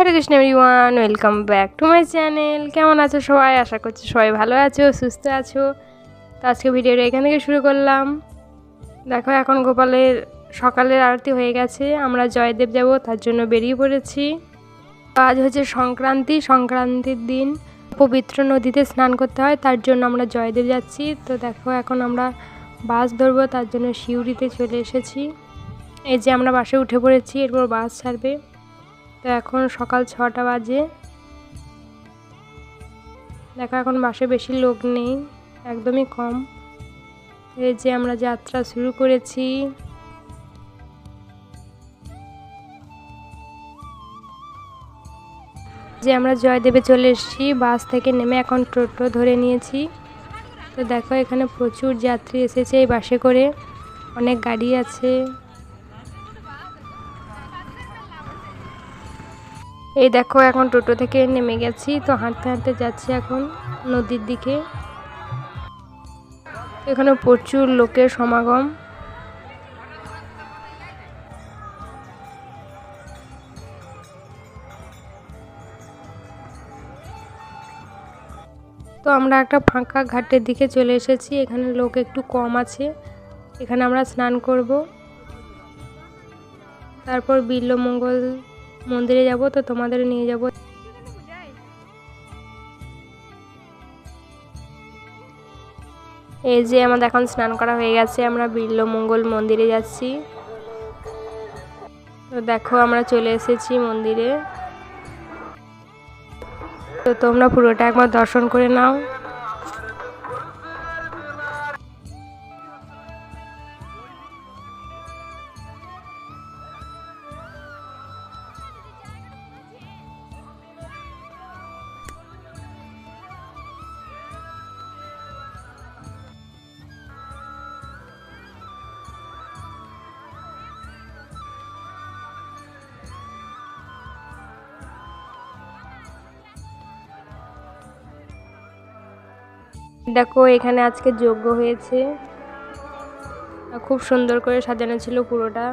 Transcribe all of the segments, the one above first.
Hare Krishna everyone welcome back to my channel কেমন আছো সবাই? আশা করছি সবাই ভালো আছো, সুস্থ আছো। তো আজকে ভিডিওটা এখান থেকে শুরু করলাম। দেখো, এখন গোপালের সকালের আরতি হয়ে গেছে, আমরা জয়দেব যাব, তার জন্য বেরিয়ে পড়েছি। আজ হচ্ছে সংক্রান্তি, সংক্রান্তির দিন। পবিত্র নদীতে স্নান করতে হয়, তার জন্য আমরা জয়দেব যাচ্ছি। তো দেখো, এখন আমরা বাস ধরবো, তার জন্য সিউড়িতে চলে এসেছি। এই যে আমরা বাসে উঠে পড়েছি, এরপর বাস ছাড়বে। তো এখন সকাল ছটা বাজে। দেখো এখন বাসে বেশি লোক নেই, একদমই কম। এই যে আমরা যাত্রা শুরু করেছি। যে আমরা জয়দেবে চলে এসেছি, বাস থেকে নেমে এখন টোটো ধরে নিয়েছি। তো দেখো এখানে প্রচুর যাত্রী এসেছে এই বাসে করে, অনেক গাড়ি আছে। এই দেখো, এখন টোটো থেকে নেমে গেছি। তো হাঁটতে হাঁটতে যাচ্ছি এখন নদীর দিকে। এখানে প্রচুর লোকের সমাগম। তো আমরা একটা ফাঁকা ঘাটের দিকে চলে এসেছি। এখানে লোক একটু কম আছে। এখানে আমরা স্নান করব। তারপর বিল্লমঙ্গল মন্দিরে যাব, তো তোমাদের নিয়ে যাব। এই যে আমাদের এখন স্নান করা হয়ে গেছে, আমরা বিল্লমঙ্গল মন্দিরে যাচ্ছি। তো দেখো, আমরা চলে এসেছি মন্দিরে। তো তোমরা পুরোটা একবার দর্শন করে নাও। দেখো, এখানে আজকে যজ্ঞ হয়েছে। খুব সুন্দর করে সাজানো ছিল পুরোটা।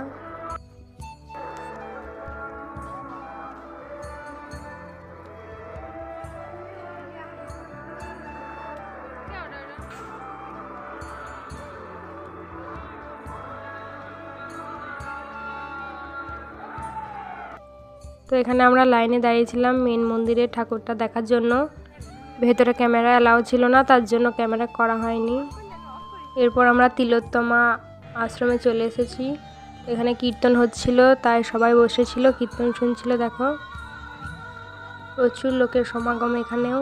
তো এখানে আমরা লাইনে দাঁড়িয়েছিলাম মেন মন্দিরের ঠাকুরটা দেখার জন্য। ভেতরে ক্যামেরা অ্যালাউ ছিল না, তার জন্য ক্যামেরা করা হয়নি। এরপর আমরা তিলোত্তমা আশ্রমে চলে এসেছি। এখানে কীর্তন হচ্ছিল, তাই সবাই বসেছিল, কীর্তন শুনছিল, দেখো। প্রচুর লোকের সমাগম এখানেও।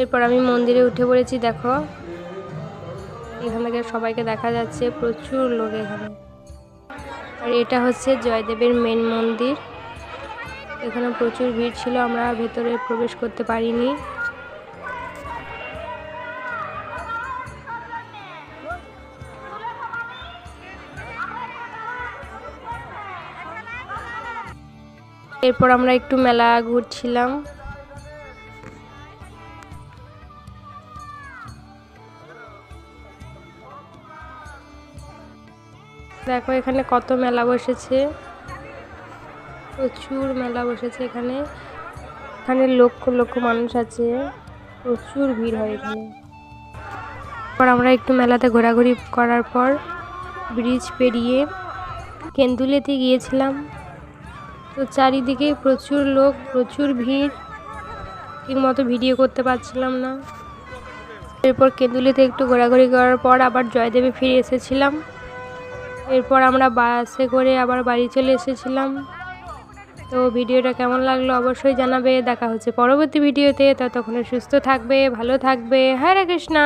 এরপর আমি মন্দিরে উঠে পড়েছি, দেখো। এখান থেকে সবাইকে দেখা যাচ্ছে, প্রচুর লোক এখানে। আর এটা হচ্ছে জয়দেবের মেন মন্দির। এখানে প্রচুর ভিড় ছিল, আমরা ভেতরে প্রবেশ করতে পারিনি। এরপর আমরা একটু মেলা ঘুরছিলাম। দেখো, এখানে কত মেলা বসেছে। প্রচুর মেলা বসেছে এখানে। এখানে লক্ষ লক্ষ মানুষ আছে। প্রচুর ভিড় হয় এখানে। পর আমরা একটু মেলাতে ঘোরাঘুরি করার পর ব্রিজ পেরিয়ে কেন্দুলেতে গিয়েছিলাম। তো চারিদিকে প্রচুর লোক, প্রচুর ভিড়। ঠিকমতো ভিডিও করতে পারছিলাম না। এরপর কেন্দুলিতে একটু ঘোরাঘুরি করার পর আবার জয়দেবে ফিরে এসেছিলাম। এরপর আমরা বাসে করে আবার বাড়ি চলে এসেছিলাম। তো ভিডিওটা কেমন লাগল অবশ্যই জানাবে। দেখা হচ্ছে পরবর্তী ভিডিওতে। ততক্ষণে সুস্থ থাকবে, ভালো থাকবে। হরে কৃষ্ণা।